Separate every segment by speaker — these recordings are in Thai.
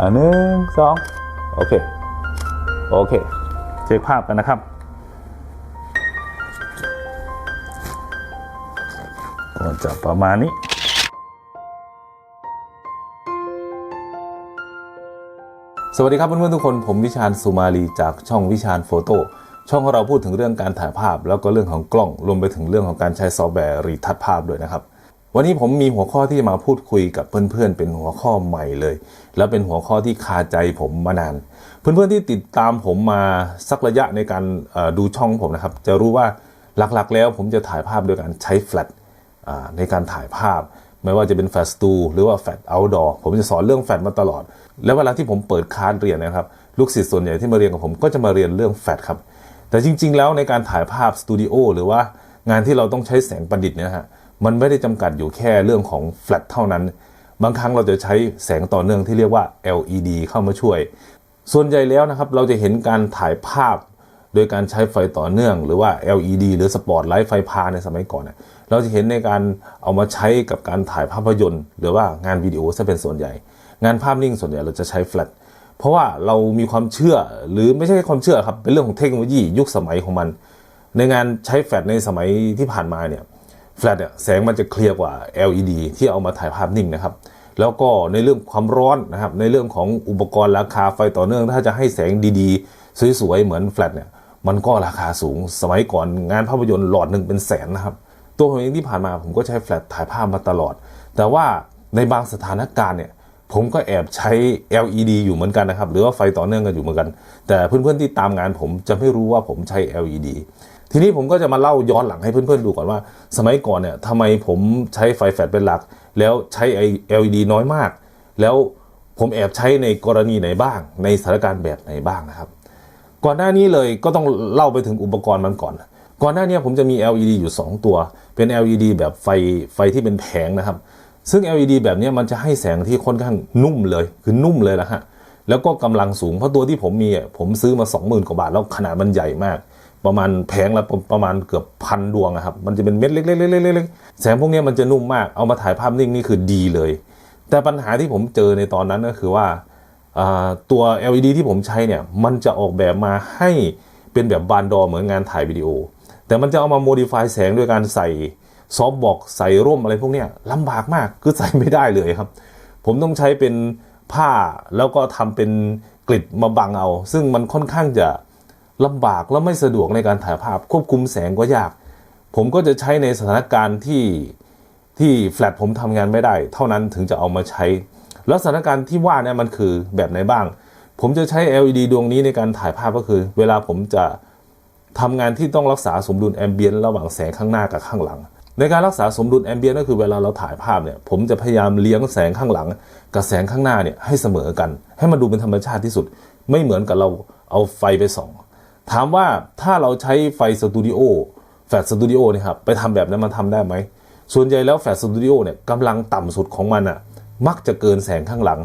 Speaker 1: อ่าหนึ่งสองโอเค โอเค เช็คภาพกันนะครับ ก็จะประมาณนี้สวัสดีครับเพื่อนๆทุกคนผมวิชาญสุมาลีจากช่องวิชาญโฟโต้ช่องของเราพูดถึงเรื่องการถ่ายภาพ แล้วก็เรื่องของกล้องรวมไปถึงเรื่องของการใช้ซอฟต์แวร์รีทัชภาพด้วยนะครับ วันนี้ผมมีหัวข้อที่จะมาพูดคุยกับเพื่อนๆ เป็นหัวข้อใหม่เลย แล้วเป็นหัวข้อที่คาใจผมมานาน เพื่อนๆที่ติดตามผมมาสักระยะในการดูช่องผมนะครับ จะรู้ว่าหลักๆ แล้วผมจะถ่ายภาพโดยการใช้แฟลชในการถ่ายภาพ ไม่ว่าจะเป็นแฟลชสตูหรือว่าแฟลชเอาท์ดอร์ผมจะสอนเรื่องแฟลชมาตลอด แล้วเวลาที่ผมเปิดคลาสเรียนนะครับลูกศิษย์ส่วนใหญ่ที่มาเรียนกับผมก็จะมาเรียนเรื่องแฟลชครับแต่จริง ๆ แล้วในการถ่ายภาพสตูดิโอหรือว่างานที่เราต้องใช้แสงประดิษฐ์เนี่ยฮะ มันไม่ได้จำกัดอยู่แค่เรื่องของแฟลชเท่านั้น บางครั้งเราจะใช้แสงต่อเนื่องที่เรียกว่า LED เข้ามาช่วย ส่วนใหญ่แล้วนะครับเราจะเห็นการถ่ายภาพ โดยการใช้ไฟต่อเนื่อง หรือว่า LED หรือสปอตไลท์ไฟพาในสมัยก่อนเนี่ยเราจะเห็นในการเอามาใช้กับการถ่ายภาพยนตร์ หรือว่างานวิดีโอซะเป็นส่วนใหญ่ งานภาพนิ่งส่วนใหญ่เราจะใช้แฟลชเพราะว่าเรามีความเชื่อหรือไม่ใช่ความเชื่อครับเป็นเรื่องของเทคโนโลยียุคสมัยของมัน ในงานใช้แฟลชในสมัยที่ผ่านมาเนี่ย แฟลชเนี่ยแสงมันจะเคลียร์กว่า LED ที่เอามาถ่ายภาพนิ่งนะครับ แล้วก็ในเรื่องความร้อนนะครับ ในเรื่องของอุปกรณ์ราคาไฟต่อเนื่อง ถ้าจะให้แสงดีๆ สวยๆ เหมือนแฟลชเนี่ยมันก็ราคาสูง สมัยก่อนงานภาพยนตร์หลอดหนึ่งเป็นแสนนะครับ ตัวผมเองที่ผ่านมาผมก็ใช้แฟลชถ่ายภาพมาตลอด แต่ว่าในบางสถานการณ์เนี่ยผมก็แอบใช้ LED อยู่เหมือนกันนะครับ หรือว่าไฟต่อเนื่องกันอยู่เหมือนกัน แต่เพื่อนๆที่ตามงานผมจะไม่รู้ว่าผมใช้ LED ทีนี้ผมก็จะมาเล่าย้อนหลังให้เพื่อนๆดูก่อนว่า สมัยก่อนเนี่ยทำไมผมใช้ไฟแฟลชเป็นหลัก แล้วใช้ไอ LED น้อยมาก แล้วผมแอบใช้ในกรณีไหนบ้าง ในสถานการณ์แบบไหนบ้างนะครับ ก่อนหน้านี้เลยก็ต้องเล่าไปถึงอุปกรณ์มันก่อน ก่อนหน้านี้ผมจะมี LED อยู่ 2 ตัว เป็น LED แบบไฟไฟที่เป็นแผงนะครับ ซึ่ง LED แบบนี้มันจะให้แสงที่ค่อนข้างนุ่มเลย คือนุ่มเลยนะฮะแล้วก็กำลังสูงเพราะตัวที่ผมมีผมซื้อมา 20,000 กว่าบาทแล้วขนาดมันใหญ่มาก ประมาณแผงละประมาณเกือบพันดวงอะครับ มันจะเป็นเม็ดเล็กๆๆๆแสงพวกนี้มันจะนุ่มมาก เอามาถ่ายภาพนิ่งนี่คือดีเลย แต่ปัญหาที่ผมเจอในตอนนั้นก็คือว่าตัว LED ที่ผมใช้เนี่ย มันจะออกแบบมาให้เป็นแบบบานดอเหมือนงานถ่ายวิดีโอ แต่มันจะเอามาโมดิฟายแสงด้วยการใส่ซอฟบอกใส่ร่มอะไรพวกเนี้ยลำบากมากคือใส่ไม่ได้เลยครับ ผมต้องใช้เป็นผ้าแล้วก็ทำเป็นกลิดมาบังเอา ซึ่งมันค่อนข้างจะ ลำบากและไม่สะดวกในการถ่ายภาพควบคุมแสงก็ยาก ผมก็จะใช้ในสถานการณ์ที่ที่แฟลชผมทำงานไม่ได้ เท่านั้นถึงจะเอามาใช้ แล้วสถานการณ์ที่ว่าเนี่ยมันคือแบบไหนบ้าง ผมจะใช้ LED ดวงนี้ในการถ่ายภาพก็คือ เวลาผมจะทำงานที่ต้องรักษาสมดุลแอมเบียนระหว่างแสงข้างหน้ากับข้างหลัง ในการรักษาสมดุลแอมเบียนก็คือเวลาเราถ่ายภาพเนี่ยผมจะพยายามเลี้ยงแสงข้างหลัง กับแสงข้างหน้าเนี่ยให้เสมอกัน ให้มันดูเป็นธรรมชาติที่สุด ไม่เหมือนกับเราเอาไฟไปส่อง ถามว่าถ้าเราใช้ไฟสตูดิโอแฟลชสตูดิโอเนี่ยครับไปทำแบบนั้นมันทำได้ไหม ส่วนใหญ่แล้วแฟลชสตูดิโอเนี่ยกำลังต่ำสุดของมันอะมักจะเกินแสงข้างหลัง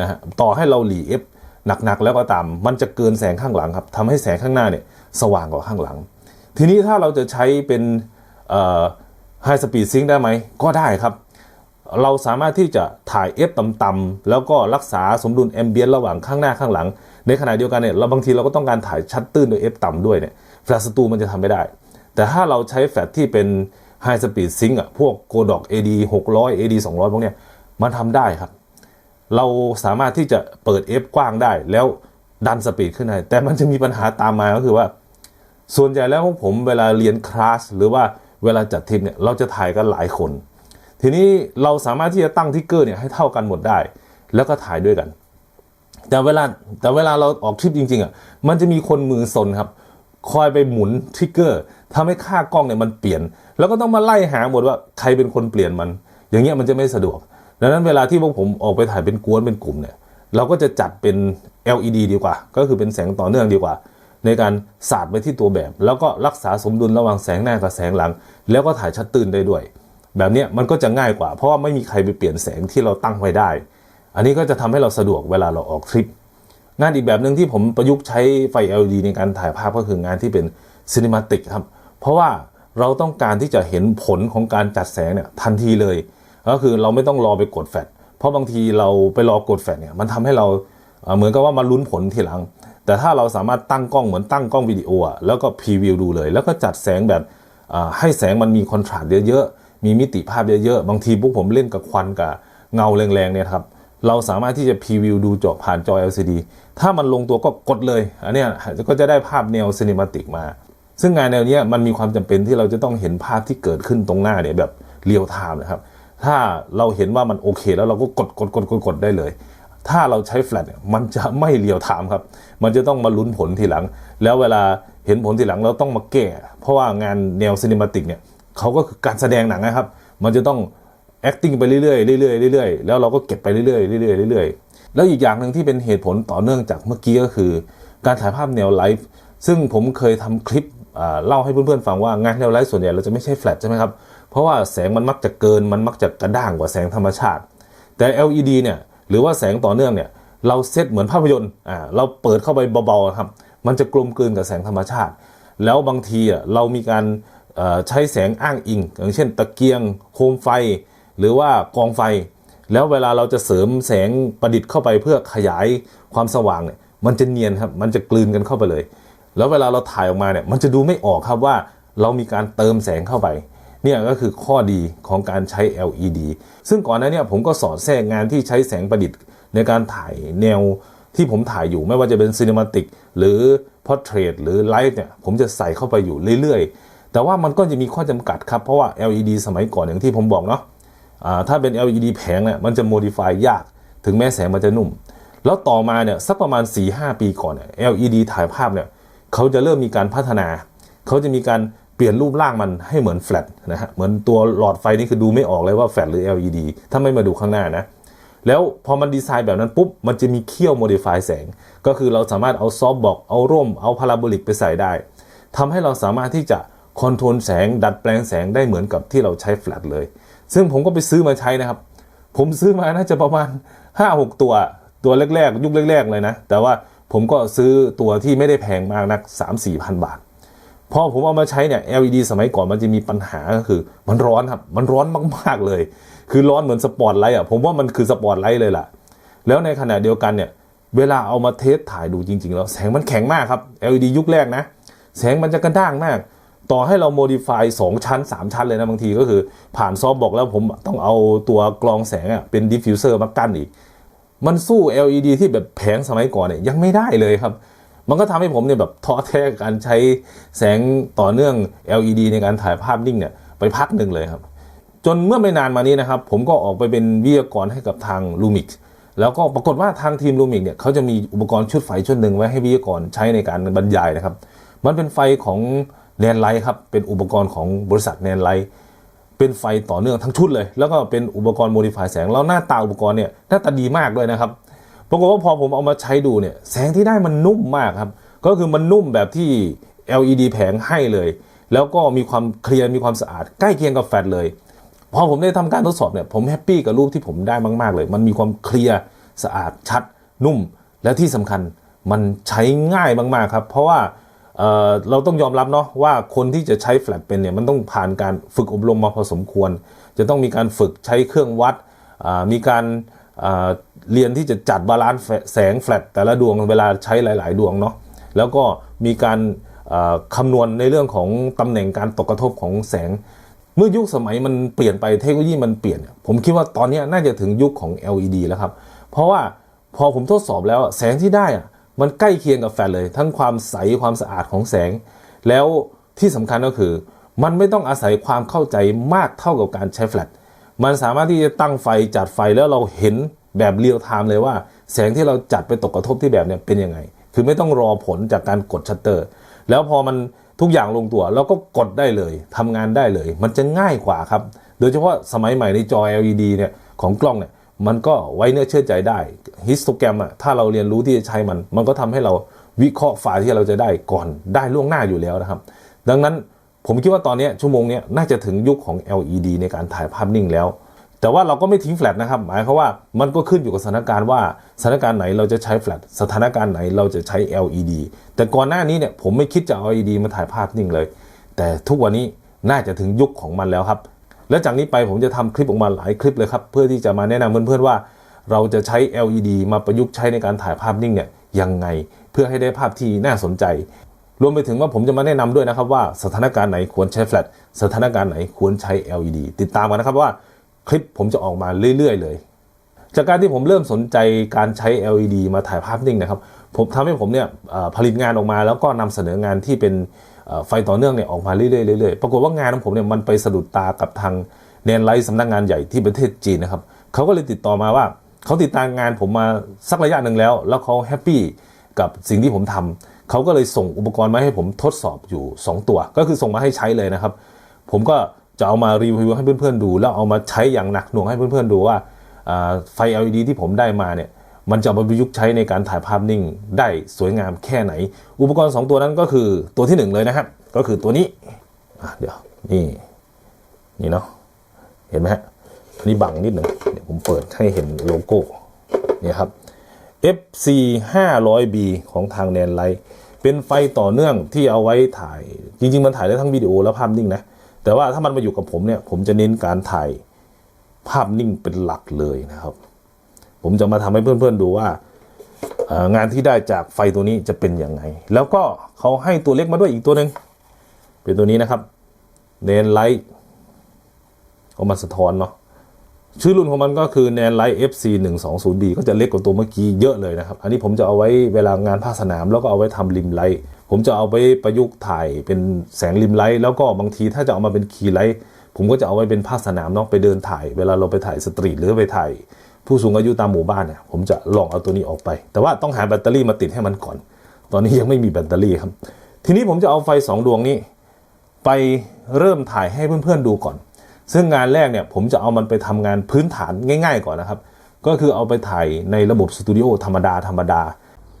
Speaker 1: นะฮะต่อให้เราหลีเอฟหนักๆแล้วก็ตาม มันจะเกินแสงข้างหลังครับทำให้แสงข้างหน้าเนี่ยสว่างกว่าข้างหลัง ทีนี้ถ้าเราจะใช้เป็นไฮสปีดซิงได้ไหม ก็ได้ครับ เราสามารถที่จะถ่าย F ต่ำๆแล้วก็รักษาสมดุลแอมเบียนระหว่างข้างหน้าข้างหลัง ในขณะเดียวกันเนี่ยเราบางทีเราก็ต้องการถ่ายชัดตื้นโดย F ต่ำด้วยเนี่ยแฟลชสตูมันจะทำไม่ได้ แต่ถ้าเราใช้แฟลชที่เป็น High Speed Sync อะพวก Godox AD 600 AD 200 พวกเนี้ยมันทำได้ครับ เราสามารถที่จะเปิด F กว้างได้ แล้วดันสปีดขึ้นได้แต่มันจะมีปัญหาตามมาก็คือว่า ส่วนใหญ่แล้วพวกผมเวลาเรียนคลาสหรือว่าเวลาจัดทริปเนี่ยเราจะถ่ายกันหลายคน ทีนี้เราสามารถที่จะตั้งทิกเกอร์เนี่ยให้เท่ากันหมดได้ แล้วก็ถ่ายด้วยกัน แต่เวลาแต่เวลาเราออกทริปจริง ๆอะมันจะมีคนมือซนครับ คอยไปหมุนทริกเกอร์ทำให้ค่ากล้องเนี่ยมันเปลี่ยน แล้วก็ต้องมาไล่หาหมดว่าใครเป็นคนเปลี่ยนมัน อย่างเงี้ยมันจะไม่สะดวก ดังนั้นเวลาที่พวกผมออกไปถ่ายเป็นกวนเป็นกลุ่มเนี่ย เราก็จะจัดเป็น LED ดีกว่า ก็คือเป็นแสงต่อเนื่องดีกว่า ในการสาดไปที่ตัวแบบ แล้วก็รักษาสมดุลระหว่างแสงหน้ากับแสงหลัง แล้วก็ถ่ายชัดตื่นได้ด้วย แบบเนี้ยมันก็จะง่ายกว่า เพราะว่าไม่มีใครไปเปลี่ยนแสงที่เราตั้งไว้ได้ อันนี้ก็จะทำให้เราสะดวกเวลาเราออกทริป งานอีกแบบหนึ่งที่ผมประยุกต์ใช้ไฟ LED ในการถ่ายภาพก็คืองานที่เป็นซินิมาติกครับ เพราะว่าเราต้องการที่จะเห็นผลของการจัดแสงเนี่ยทันทีเลย ก็คือเราไม่ต้องรอไปกดแฟลชเพราะบางทีเราไปรอกดแฟลชเนี่ยมันทำให้เราเหมือนกับว่ามาลุ้นผลทีหลัง แต่ถ้าเราสามารถตั้งกล้องเหมือนตั้งกล้องวิดีโออะแล้วก็พรีวิวดูเลย แล้วก็จัดแสงแบบให้แสงมันมีคอนทราสต์เยอะๆมีมิติภาพเยอะๆบางทีพวกผมเล่นกับควันกับเงาแรงๆเนี่ยครับ เราสามารถที่จะพรีวิวดูจอผ่านจอ LCD ถ้ามันลงตัวก็กดเลย อันนี้ก็จะได้ภาพแนวซีนิมาติกมา ซึ่งงานแนวนี้มันมีความจำเป็นที่เราจะต้องเห็นภาพที่เกิดขึ้นตรงหน้าเนี่ยแบบเรียลไทม์นะครับ ถ้าเราเห็นว่ามันโอเค แล้วเราก็กดกดกดกดกดได้เลย ถ้าเราใช้แฟลชมันจะไม่เรียลไทม์ครับ มันจะต้องมาลุ้นผลทีหลัง แล้วเวลาเห็นผลทีหลังเราต้องมาแก้ เพราะว่างานแนวซีนิมาติกเนี่ยเขาก็คือการแสดงหนังนะครับ มันจะต้อง acting ไปเรื่อยๆเรื่อยๆเรื่อยๆแล้วเราก็เก็บไปเรื่อยๆเรื่อยๆเรื่อยๆแล้วอีกอย่างหนึ่งที่เป็นเหตุผลต่อเนื่องจากเมื่อกี้ก็คือ การถ่ายภาพแนวไลฟ์ซึ่งผมเคยทำคลิปเล่าให้เพื่อนๆฟังว่างานแนวไลฟ์ส่วนใหญ่เราจะไม่ใช่แฟลชใช่ไหมครับ เพราะว่าแสงมันมักจะเกินมันมักจะกระด้างกว่าแสงธรรมชาติ แต่ LED เนี่ยหรือว่าแสงต่อเนื่องเนี่ยเราเซตเหมือนภาพยนตร์อ่าเราเปิดเข้าไปเบาๆครับมันจะกลมกลืนกับแสงธรรมชาติ แล้วบางทีอะเรามีการใช้แสงอ้างอิง อย่างเช่น ตะเกียงโคมไฟ หรือว่ากองไฟ แล้วเวลาเราจะเสริมแสงประดิษฐ์เข้าไปเพื่อขยายความสว่างเนี่ยมันจะเนียนครับมันจะกลืนกันเข้าไปเลย แล้วเวลาเราถ่ายออกมาเนี่ยมันจะดูไม่ออกครับว่าเรามีการเติมแสงเข้าไปเนี่ยก็คือข้อดีของการใช้ LED ซึ่งก่อนหน้านี้ผมก็สอดแทรกงานที่ใช้แสงประดิษฐ์ในการถ่ายแนวที่ผมถ่ายอยู่ไม่ว่าจะเป็นซีนิมาติกหรือพอร์เทรตหรือไลฟ์เนี่ยผมจะใส่เข้าไปอยู่เรื่อยๆ แต่ว่ามันก็จะมีข้อจำกัดครับ เพราะว่า LED สมัยก่อนอย่างที่ผมบอกเนาะ ถ้าเป็น LED แผงเนี่ยมันจะ modify ยาก ถึงแม้แสงมันจะนุ่ม แล้วต่อมาเนี่ยสักประมาณ 4-5 ปีก่อนเนี่ย LED ถ่ายภาพเนี่ยเขาจะเริ่มมีการพัฒนา เขาจะมีการเปลี่ยนรูปร่างมันให้เหมือนแฟลชนะฮะ เหมือนตัวหลอดไฟนี่คือดูไม่ออกเลยว่าแฟลชหรือ LED ถ้าไม่มาดูข้างหน้านะ แล้วพอมันดีไซน์แบบนั้นปุ๊บ มันจะมีเขี้ยว modify แสง ก็คือเราสามารถเอาซอฟต์บอกเอาร่ม เอาพาราโบลิกไปใส่ได้ทำให้เราสามารถที่จะคอนโทรลแสงดัดแปลงแสงได้เหมือนกับที่เราใช้แฟลชเลย ซึ่งผมก็ไปซื้อมาใช้นะครับ ผมซื้อมาน่าจะประมาณ 5-6 ตัวตัวแรกๆ ยุคแรก ๆ เลยนะ แต่ว่าผมก็ซื้อตัวที่ไม่ได้แพงมากนัก 3-4พันบาท พอผมเอามาใช้เนี่ย LED สมัยก่อนมันจะมีปัญหาก็คือ มันร้อนครับ มันร้อนมากๆเลย คือร้อนเหมือนสปอตไลท์อะ ผมว่ามันคือสปอตไลท์เลยล่ะ แล้วในขณะเดียวกันเนี่ย เวลาเอามาเทสถ่ายดูจริง ๆ แล้วแสงมันแข็งมากครับ LED ยุคแรกนะ แสงมันจะกระด้างมาก ต่อให้เราโมดิฟาย2ชั้น 3 ชั้นเลยนะบางทีก็คือผ่านซอฟบอกแล้วผมต้องเอาตัวกรองแสงอะเป็นดิฟฟิวเซอร์มากั้นอีก มันสู้ LED ที่แบบแผงสมัยก่อนเนี่ยยังไม่ได้เลยครับ มันก็ทำให้ผมเนี่ยแบบท้อแท้กับการใช้แสงต่อเนื่อง LED ในการถ่ายภาพนิ่งเนี่ยไปพักหนึ่งเลยครับ จนเมื่อไม่นานมานี้นะครับ ผมก็ออกไปเป็นวิทยากรให้กับทาง Lumix แล้วก็ปรากฏว่าทางทีม Lumix เนี่ยเขาจะมีอุปกรณ์ชุดไฟชุดหนึ่งไว้ให้วิทยากรใช้ในการบรรยายนะครับ มันเป็นไฟของ แนนไลท์ครับเป็นอุปกรณ์ของบริษัทแนนไลท์เป็นไฟต่อเนื่องทั้งชุดเลย แล้วก็เป็นอุปกรณ์โมดิฟายแสง แล้วหน้าตาอุปกรณ์เนี่ยหน้าตาดีมากด้วยนะครับปรากฏว่าพอผมเอามาใช้ดูเนี่ยแสงที่ได้มันนุ่มมากครับ ก็คือมันนุ่มแบบที่ LED แผงให้เลย แล้วก็มีความเคลียร์มีความสะอาด ใกล้เคียงกับแฟลชเลย พอผมได้ทำการทดสอบเนี่ยผมแฮปปี้กับรูปที่ผมได้มาก ๆ เลย มันมีความเคลียร์สะอาดชัดนุ่ม และที่สำคัญมันใช้ง่ายมากๆครับ เพราะว่า เเราต้องยอมรับเนาะว่าคนที่จะใช้แฟลชเป็นเนี่ยมันต้องผ่านการฝึกอบรมมาพอสมควร จะต้องมีการฝึกใช้เครื่องวัดมีการเรียนที่จะจัดบาลานซ์แสงแฟลชแต่ละดวงเวลาใช้หลาย ๆ ดวงเนาะแล้วก็มีการคำนวณในเรื่องของตำแหน่งการตกกระทบของแสง เมื่อยุคสมัยมันเปลี่ยนไปเทคโนโลยีมันเปลี่ยน ผมคิดว่าตอนนี้น่าจะถึงยุคของ LED แล้วครับ เพราะว่าพอผมทดสอบแล้วแสงที่ได้อะ มันใกล้เคียงกับแฟลชเลย ทั้งความใสความสะอาดของแสง แล้วที่สำคัญก็คือ มันไม่ต้องอาศัยความเข้าใจมากเท่ากับการใช้แฟลชมันสามารถที่จะตั้งไฟจัดไฟแล้วเราเห็นแบบเรียลไทม์เลยว่า แสงที่เราจัดไปตกกระทบที่แบบเนี้ยเป็นยังไง คือไม่ต้องรอผลจากการกดชัตเตอร์ แล้วพอมันทุกอย่างลงตัวเราก็กดได้เลยทำงานได้เลย มันจะง่ายกว่าครับ โดยเฉพาะสมัยใหม่ในจอ LED เนี่ยของกล้องเนี่ย มันก็ไว้เนื้อเชื่อใจได้ฮิสโตแกรมอะถ้าเราเรียนรู้ที่จะใช้มัน มันก็ทำให้เราวิเคราะห์ไฟล์ที่เราจะได้ก่อนได้ล่วงหน้าอยู่แล้วนะครับ ดังนั้นผมคิดว่าตอนนี้ชั่วโมงนี้น่าจะถึงยุคของ LED ในการถ่ายภาพนิ่งแล้ว แต่ว่าเราก็ไม่ทิ้งแฟลชนะครับ หมายความว่ามันก็ขึ้นอยู่กับสถานการณ์ว่าสถานการณ์ไหนเราจะใช้แฟลชสถานการณ์ไหนเราจะใช้ LED แต่ก่อนหน้านี้เนี่ยผมไม่คิดจะเอา LED มาถ่ายภาพนิ่งเลย แต่ทุกวันนี้น่าจะถึงยุคของมันแล้วครับ และจากนี้ไปผมจะทำคลิปออกมาหลายคลิปเลยครับ เพื่อที่จะมาแนะนำเพื่อนๆว่า เราจะใช้ LED มาประยุกต์ใช้ในการถ่ายภาพนิ่งเนี่ยยังไงเพื่อให้ได้ภาพที่น่าสนใจ รวมไปถึงว่าผมจะมาแนะนำด้วยนะครับว่าสถานการณ์ไหนควรใช้แฟลชสถานการณ์ไหนควรใช้ LED ติดตามกันนะครับว่าคลิปผมจะออกมาเรื่อยๆ เลย จากการที่ผมเริ่มสนใจการใช้ LED มาถ่ายภาพนิ่งนะครับผมทำให้ผมเนี่ยผลิตงานออกมาแล้วก็นำเสนองานที่เป็น ไฟต่อเนื่องเนี่ยออกมาเรื่อยๆๆปรากฏว่างานของผมเนี่ยมันไปสะดุดตากับทางแนนไลท์สำนักงานใหญ่ที่ประเทศจีนนะครับเขาก็เลยติดต่อมาว่าเขาติดตามงานผมมาสักระยะหนึ่งแล้ว แล้วเขาแฮปปี้กับสิ่งที่ผมทำเขาก็เลยส่งอุปกรณ์มาให้ผมทดสอบอยู่ 2 ตัว ก็คือส่งมาให้ใช้เลยนะครับ ผมก็จะเอามารีวิวให้เพื่อนๆดู แล้วเอามาใช้อย่างหนักหน่วงให้เพื่อนๆดูว่าอ่าไฟ LED ที่ผมได้มาเนี่ย มันจะมาประยุกต์ใช้ในการถ่ายภาพนิ่งได้สวยงามแค่ไหน อุปกรณ์ 2 ตัวนั้นก็คือตัวที่ 1 เลยนะครับ ก็คือตัวนี้เดี๋ยวนี่นี่เนาะเห็นไหมฮะอันนี้บังนิดหนึ่งเดี๋ยวผมเปิดให้เห็นโลโก้เนี่ยครับ FC 500B ของทางแนนไลท์เป็นไฟต่อเนื่องที่เอาไว้ถ่าย จริง ๆ มันถ่ายได้ทั้งวิดีโอและภาพนิ่งนะ แต่ว่าถ้ามันมาอยู่กับผมเนี่ย ผมจะเน้นการถ่ายภาพนิ่งเป็นหลักเลยนะครับ ผมจะมาทำให้เพื่อนๆดูว่างานที่ได้จากไฟตัวนี้จะเป็นยังไง แล้วก็เขาให้ตัวเล็กมาด้วยอีกตัวหนึ่งเป็นตัวนี้นะครับเนนไลท์เอามาสะท้อนเนาะชื่อรุ่นของมันก็คือ n a n l i g h t FC 1 2 0 B ก็จะเล็กกว่าตัวเมื่อกี้เยอะเลยนะครับ อันนี้ผมจะเอาไว้เวลางานภาคสนาม แล้วก็เอาไว้ทำริมไลท์ ผมจะเอาไปประยุกต์ถ่ายเป็นแสงริมไลท์ แล้วก็บางทีถ้าจะเอามาเป็นคีย์ไลท์ ผมก็จะเอาไว้เป็นภาคสนามเนาะไปเดินถ่าย เวลาเราไปถ่ายสตรีทหรือไปถ่าย ผู้สูงอายุตามหมู่บ้านเนี่ยผมจะลองเอาตัวนี้ออกไป แต่ว่าต้องหาแบตเตอรี่มาติดให้มันก่อน ตอนนี้ยังไม่มีแบตเตอรี่ครับ ทีนี้ผมจะเอาไฟสองดวงนี้ ไปเริ่มถ่ายให้เพื่อนๆดูก่อน ซึ่งงานแรกเนี่ยผมจะเอามันไปทำงานพื้นฐานง่าย ๆ ก่อนนะครับ ก็คือเอาไปถ่ายในระบบสตูดิโอธรรมดาธรรมดา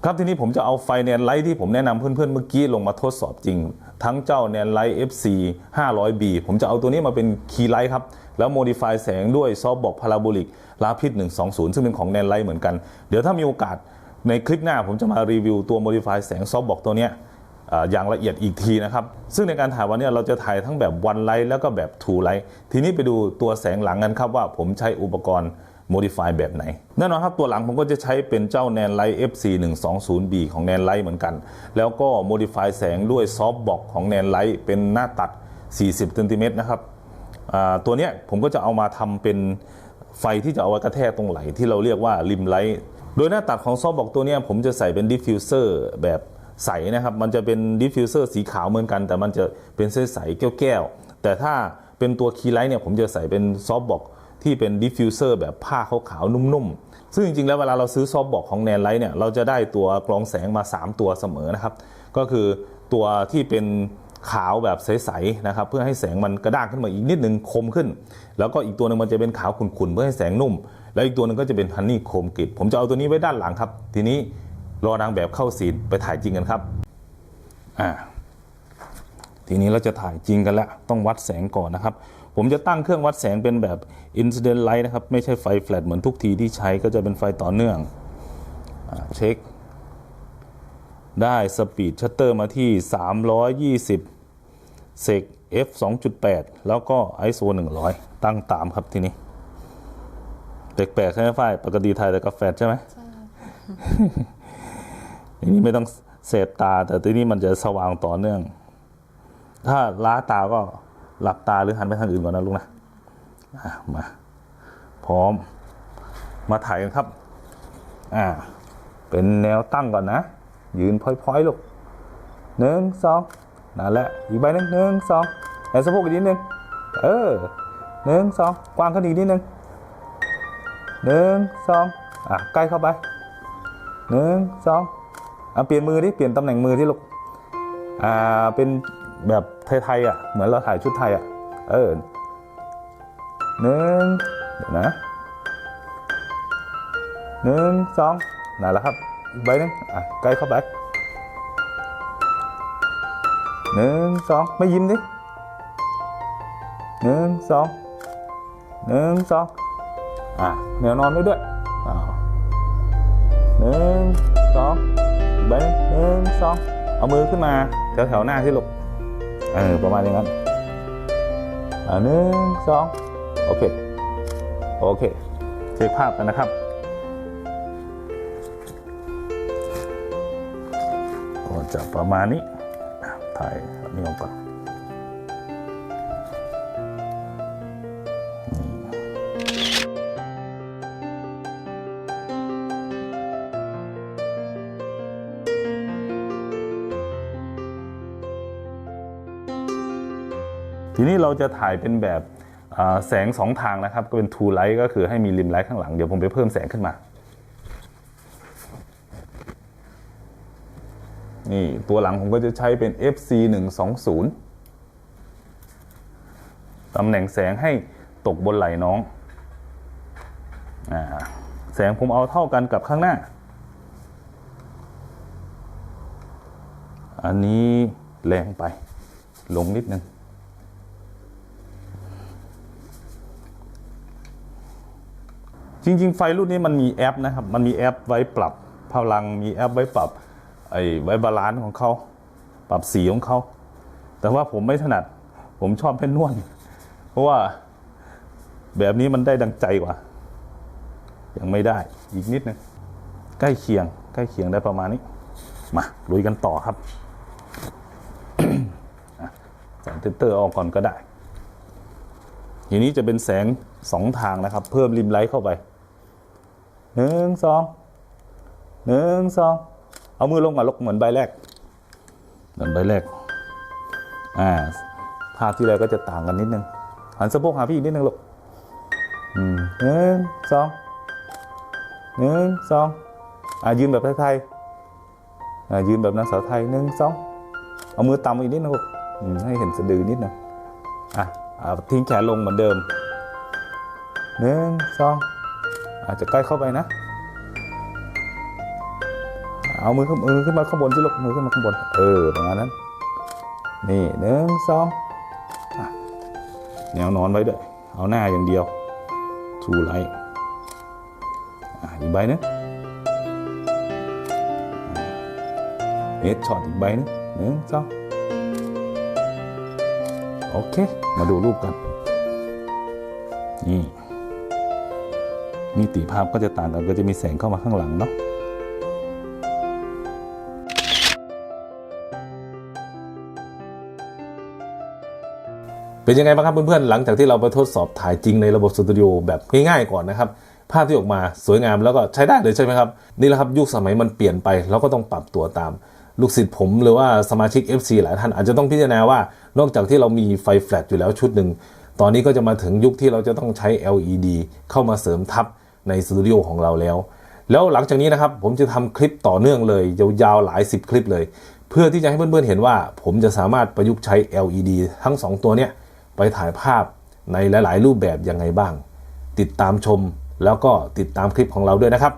Speaker 1: ครับทีนี้ผมจะเอาไฟแนนไลท์ที่ผมแนะนำเพื่อนๆเมื่อกี้ลงมาทดสอบจริง ทั้งเจ้าแนนไลท์ FC 500B ผมจะเอาตัวนี้มาเป็นคีย์ไลท์ครับ แล้วโมดิฟายแสงด้วยซอฟบอกพาราโบลิกลาพิด120 ซึ่งเป็นของแนนไลท์เหมือนกัน เดี๋ยวถ้ามีโอกาสในคลิปหน้าผมจะมารีวิวตัวโมดิฟายแสงซอฟบอกตัวเนี้ยออย่างละเอียดอีกทีนะครับ ซึ่งในการถ่ายวันนี้เราจะถ่ายทั้งแบบวันไลท์แล้วก็แบบทูไลท์ทีนี้ไปดูตัวแสงหลังกันครับว่าผมใช้อุปกรณ์ Modify แบบไหน แน่นอนครับตัวหลังผมก็จะใช้เป็นเจ้า n a n Light FC 1 2 0 B ของ n a n Light เหมือนกัน แล้วก็ Modify แสงด้วยซอฟต์บอกของ n a n Light เป็นหน้าตัด 40เซนติเมตรนะครับตัวเนี้ยผมก็จะเอามาทำเป็นไฟที่จะเอาไว้กระแทกตรงไหลที่เราเรียกว่าริมไลท์โดยหน้าตัดของซอฟบอกตัวนี้ผมจะใส่เป็นดิฟฟิวเซอร์แบบใสนะครับ มันจะเป็นดิฟฟิวเซอร์สีขาวเหมือนกัน แต่มันจะเป็นเส้นใสแก้วๆแต่ถ้าเป็นตัวคีย์ไลท์เนี่ยผมจะใส่เป็นซอฟบอก ที่เป็นดิฟฟิวเซอร์แบบผ้าขาวๆนุ่มๆ ซึ่งจริงๆ แล้วเวลาเราซื้อซอฟต์บอกของแนนไลท์เนี่ยเราจะได้ตัวกรองแสงมา 3 ตัวเสมอนะครับ ก็คือตัวที่เป็นขาวแบบใสๆนะครับเพื่อให้แสงมันกระด้างขึ้นมาอีกนิดนึงคมขึ้น แล้วก็อีกตัวหนึงมันจะเป็นขาวขุ่นๆเพื่อให้แสงนุ่ม แล้วอีกตัวหนึงก็จะเป็นฮันนี่โคมกริดผมจะเอาตัวนี้ไว้ด้านหลังครับ ทีนี้รอนางแบบเข้าซีนไปถ่ายจริงกันครับอ่าทีนี้เราจะถ่ายจริงกันแล้วต้องวัดแสงก่อนนะครับ ผมจะตั้งเครื่องวัดแสงเป็นแบบ incident light นะครับ ไม่ใช่ไฟแฟลชเหมือนทุกทีที่ใช้ก็จะเป็นไฟต่อเนื่องอ่าเช็ค ได้สปีดชัตเตอร์มาที่ 320เซก f 2.8 แล้วก็ ISO 100 ตั้งตามครับทีนี้แปลกๆใช่ไหมฝ้ายปกติถ่ายแต่กาแฟใช่ไหมอันนี้ไม่ต้องเสพตา แต่ที่นี่มันจะสว่างต่อเนื่อง ถ้าล้าตาก็ หลับตาหรือหันไปทางอื่นก่อนนะลุงนะมาพร้อม มาถ่ายกันครับ อ่า เป็นแนวตั้งก่อนนะ ยืนพอยๆลูกหนึ่งสองนั่นแหละอีกใบหนึ่งหนึ่งสองแอนสะโพกอีกนิดนึงเออหนึ่งสองกว้างขึ้นอีกนิดนึงหนึ่งสองอะใกล้เข้าไปหนึ่งสองอะเปลี่ยนมือดิเปลี่ยนตำแหน่งมือที่ลูกอ่าเป็น แบบไทยๆอะ เหมือนเราถ่ายชุดไทยอะ เออหนึ่งเดี๋ยวนะหนึ่งสองนั่นแหละครับอีกใบหนึงอะใกล้เข้าไปหนึ่งสองไม่ยิ้มดิหนึ่งสองหนึ่งสองอะแนวนอนไว้ด้วยอ้าวหนึ่งสองใบหนึงหนึ่งสองเอามือขึ้นมาแถวแถวๆหน้าที่ลูก เออประมาณอย่างนั้นอันหนึ่งสองโอเค โอเค เช็คภาพกันนะครับ ก็จะประมาณนี้ถ่ายนี่ออกก่อน เราจะถ่ายเป็นแบบแสงสองทางนะครับ ก็เป็นทูไลท์ก็คือให้มีริมไลท์ข้างหลัง เดี๋ยวผมไปเพิ่มแสงขึ้นมา นี่ตัวหลังผมก็จะใช้เป็น FC 1 2 0ตำแหน่งแสงให้ตกบนไหล่น้องอแสงผมเอาเท่ากันกับข้างหน้า อันนี้แรงไป ลงนิดนึง จริง ๆ ไฟรุ่นนี้มันมีแอปนะครับ มันมีแอปไว้ปรับพลัง มีแอปไว้ปรับไอ้ไว้บาลานซ์ของเขา ปรับสีของเขา แต่ว่าผมไม่ถนัด ผมชอบเป็นนวล เพราะว่าแบบนี้มันได้ดังใจกว่า ยังไม่ได้ อีกนิดนึง ใกล้เคียง ใกล้เคียงได้ประมาณนี้ มาลุยกันต่อครับแสงเตอร์ออกก่อนก็ได้ทีนี้จะเป็นแสงสองทางนะครับ เพิ่มริมไลท์เข้าไป หนึ่งสองหนึ่งสองเอามือลงก่อนลกเหมือนใบแรกเหมือนใบแรกอ่าภาพที่แล้วก็จะต่างกันนิดนึงหันสะโพกหาพี่อีกนิดนึงลูกอืมหนึ่งสองหนึ่งสองอ่ายืนแบบไทยๆอ่ายืนแบบนางสาวไทยหนึ่งสองเอามือต่ำอีกนิดนึงลูกอืมให้เห็นสะดือนิดนึงอะอ่าทิ้งแขนลงเหมือนเดิมหนึ่งสอง อาจจะใกล้เข้าไปนะ เอามือขึ้นมือขึ้นมาข้างบนสิลูกมือขึ้นมาข้างบน เออประมาณนั้น นี่หนึ่งสองแนวนอนไว้ด้วยเอาหน้าอย่างเดียวทูไลท์อีกใบนึงเอสช็อตอีกใบนึงหนึ่งสองโอเค มาดูรูปกัน นี่ มิติภาพก็จะต่างกันก็จะมีแสงเข้ามาข้างหลังเนาะเป็นยังไงบ้างครับเพื่อนๆหลังจากที่เราไปทดสอบถ่ายจริงในระบบสตูดิโอแบบง่ายๆก่อนนะครับภาพที่ออกมาสวยงามแล้วก็ใช้ได้เลยใช่ไหมครับ นี่แหละครับยุคสมัยมันเปลี่ยนไปเราก็ต้องปรับตัวตาม ลูกศิษย์ผมหรือว่าสมาชิก FC หลายท่านอาจจะต้องพิจารณาว่า นอกจากที่เรามีไฟแฟลชอยู่แล้วชุดหนึ่ง ตอนนี้ก็จะมาถึงยุคที่เราจะต้องใช้ LED เข้ามาเสริมทับ ในสตูดิโอของเราแล้ว แล้วหลังจากนี้นะครับผมจะทำคลิปต่อเนื่องเลย ยาวๆหลายสิบคลิปเลย เพื่อที่จะให้เพื่อนๆเห็นว่า ผมจะสามารถประยุกต์ใช้ LED ทั้งสองตัวเนี้ยไปถ่ายภาพในหลาย ๆ รูปแบบยังไงบ้าง ติดตามชมแล้วก็ติดตามคลิปของเราด้วยนะครับ